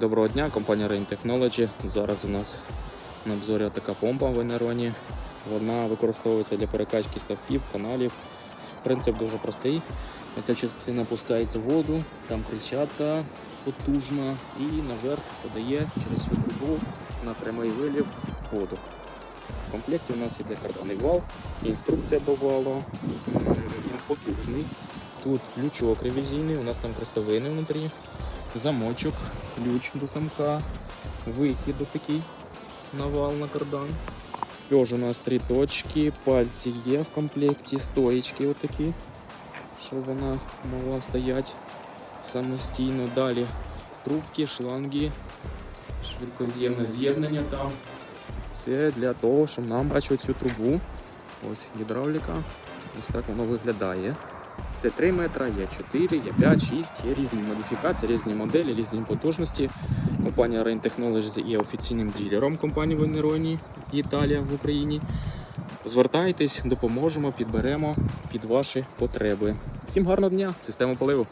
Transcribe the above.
Доброго дня, компанія Rain Technology. Зараз у нас на обзорі така помпа в Енероні. Вона використовується для перекачки ставків, каналів. Принцип дуже простий. Ця частина пускається в воду, там кричатка потужна і наверх подає через цю трубу на прямий вилів воду. В комплекті у нас іде карданий вал, інструкція до валу. Він потужний. Тут ключок ревізійний, у нас там крестовини внутрі замочок, ключ до замка, вихід такий на вал на кардан. Льож у нас три точки, пальці є в комплекті, стоїчки отакі, щоб вона могла стояти самостійно. Далі трубки, шланги, швидкоз'ємне з'єднання там. Це для того, щоб нам бачити цю трубу. Ось гідравліка. Ось так воно виглядає. Це 3 метра, є 4, є 5, 6, є різні модифікації, різні моделі, різні потужності. Компанія Rain Technologies є офіційним ділером компанії Венероні Італія в Україні. Звертайтесь, допоможемо, підберемо під ваші потреби. Всім гарного дня, система поливу!